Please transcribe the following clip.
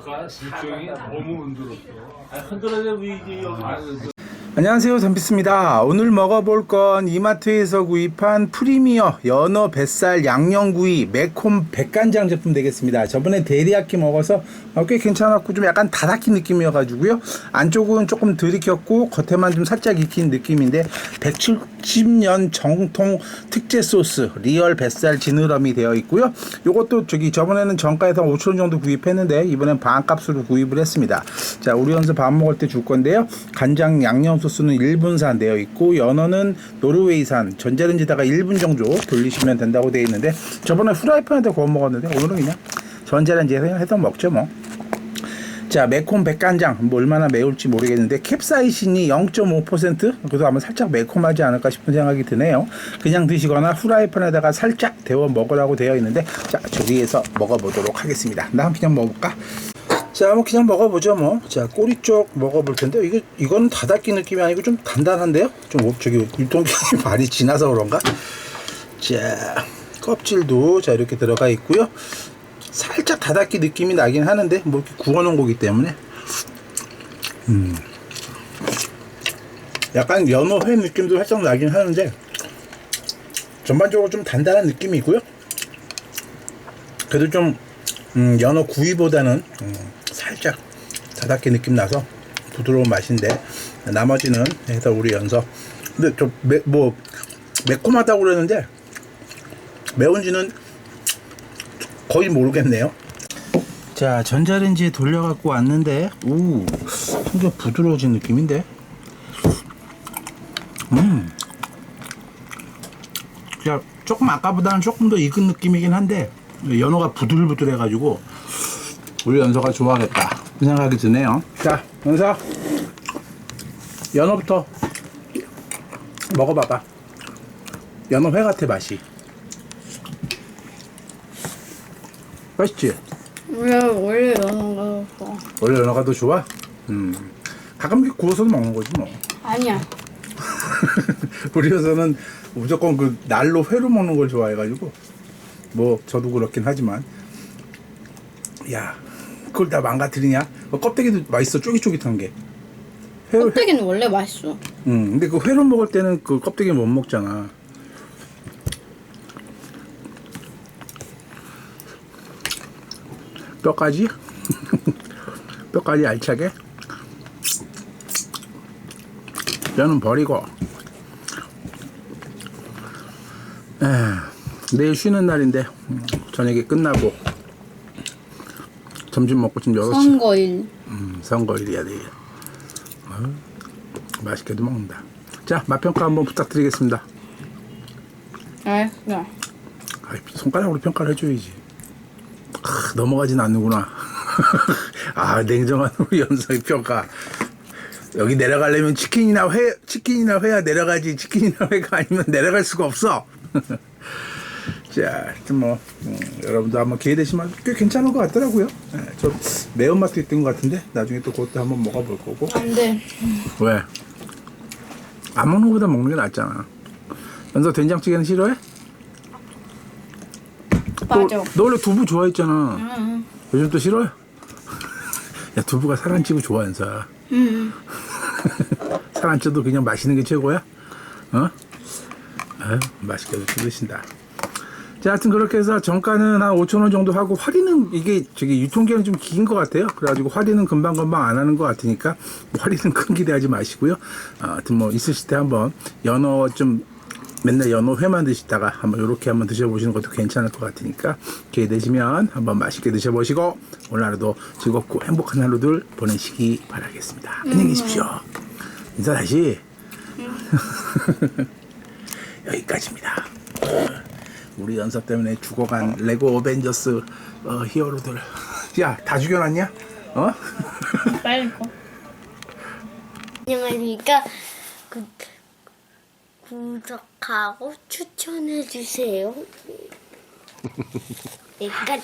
아까 실정이 너무 흔들었어. 흔들어져 보이지 여기. 안녕하세요. 덤비스입니다. 오늘 먹어볼 건 이마트에서 구입한 프리미어 연어 뱃살 양념구이 매콤 백간장 제품 되겠습니다. 저번에 데리야끼 먹어서 어, 꽤 괜찮았고 좀 약간 다다키 느낌이어 가지고요. 안쪽은 조금 덜 익혔고 겉에만 좀 살짝 익힌 느낌인데 170년 정통 특제 소스 리얼 뱃살 지느러미 되어 있고요. 요것도 저기 저번에는 정가에서 5천원 정도 구입했는데 이번엔 반값으로 구입을 했습니다. 자 우리 연서 밥 먹을 때 줄 건데요. 간장 양념 소스는 일본산 되어 있고 연어는 노르웨이산 전자레인지다가 1분 정도 돌리시면 된다고 되어 있는데 저번에 프라이팬에다 구워 먹었는데 오늘은 그냥 전자레인지에서 해서 먹죠 뭐 자, 매콤 백간장 뭐 얼마나 매울지 모르겠는데 캡사이신이 0.5% 그래서 아마 살짝 매콤하지 않을까 싶은 생각이 드네요. 그냥 드시거나 후라이팬에다가 살짝 데워 먹으라고 되어 있는데 자, 조리해서 먹어보도록 하겠습니다. 나 그냥 먹어볼까? 자, 뭐 그냥 먹어보죠 뭐. 자, 꼬리 쪽 먹어볼 텐데 이거 이거는 다닥기 느낌이 아니고 좀 단단한데요? 좀 어, 저기 유통기한이 많이 지나서 그런가? 자, 껍질도 자 이렇게 들어가 있고요. 살짝 다닥기 느낌이 나긴 하는데 뭐 이렇게 구워놓은 거기 때문에 음 약간 연어회 느낌도 살짝 나긴 하는데 전반적으로 좀 단단한 느낌이고요 그래도 좀 음, 연어 구이보다는 음, 살짝 다닥기 느낌 나서 부드러운 맛인데 나머지는 해서 우리 연서 근데 좀뭐 매콤하다고 그러는데 매운지는 거의 모르겠네요. 자, 전자레인지에 돌려갖고 왔는데, 우, 굉장히 부드러워진 느낌인데. 음. 자, 조금 아까보다는 조금 더 익은 느낌이긴 한데, 연어가 부들부들해가지고, 우리 연서가 좋아하겠다. 그 생각이 드네요. 자, 연서. 연어부터 먹어봐봐. 연어 회 같아, 맛이. 맛있지? 원래 원래 연어가 좋아. 원래 연어가 더 좋아? 음. 가끔 이렇게 구워서도 먹는 거지 뭐. 아니야. 우리 여서는 무조건 그 날로 회로 먹는 걸 좋아해가지고 뭐 저도 그렇긴 하지만 야 그걸 다 망가뜨리냐? 그 껍데기도 맛있어 쫄깃쫄깃한 게. 회, 회, 껍데기는 원래 맛있어. 음, 근데 그 회로 먹을 때는 그 껍데기 못 먹잖아. 뼈까지? 뼈까지 알차게? 뼈는 버리고. 내일 쉬는 날인데 음, 저녁에 끝나고 점심 먹고 지금 6시 선거일. 음, 선거일이야 내일. 어, 맛있게도 먹는다. 자 맛평가 한번 부탁드리겠습니다. 아, 야. 아이, 손가락으로 평가를 해줘야지. 아, 넘어가진 않는구나. 아 냉정한 우리 연서의 평가. 여기 내려가려면 치킨이나 회 치킨이나 회야 내려가지 치킨이나 회가 아니면 내려갈 수가 없어. 자, 뭐 음, 여러분도 한번 기회 되시면 꽤 괜찮은 것 같더라고요. 예, 좀 매운맛도 있던 것 같은데 나중에 또 그것도 한번 먹어볼 거고. 안 돼. 왜? 안 먹는 것보다 먹는 게 낫잖아. 연서 된장찌개는 싫어해? 맞아. 너, 너 원래 두부 좋아했잖아. 응. 요즘 또 싫어요? 야 두부가 살 안 찌고 좋아 연서. 응. 살 안 쪄도 그냥 마시는 게 최고야? 어? 아유, 맛있게도 드신다. 자, 하여튼 그렇게 해서 정가는 한 5천 원 정도 하고 할인은 이게 저기 유통기한이 좀 긴 것 같아요. 그래가지고 할인은 금방 금방 안 하는 것 같으니까 뭐 할인은 큰 기대하지 마시고요. 어, 하여튼 뭐 있으실 때 한번 연어 좀 맨날 연어 회만 드시다가 한번 이렇게 한번 드셔보시는 것도 괜찮을 것 같으니까 기회 되시면 한번 맛있게 드셔보시고 오늘 하루도 즐겁고 행복한 하루들 보내시기 바라겠습니다. 안녕히 계십시오. 인사 다시. 여기까지입니다. 어, 우리 연서 때문에 죽어간 레고 어벤져스 어, 히어로들. 야, 다 죽여놨냐? 어? 빨리 거. 안녕하십니까. 구, 구독하고 추천해주세요. 약간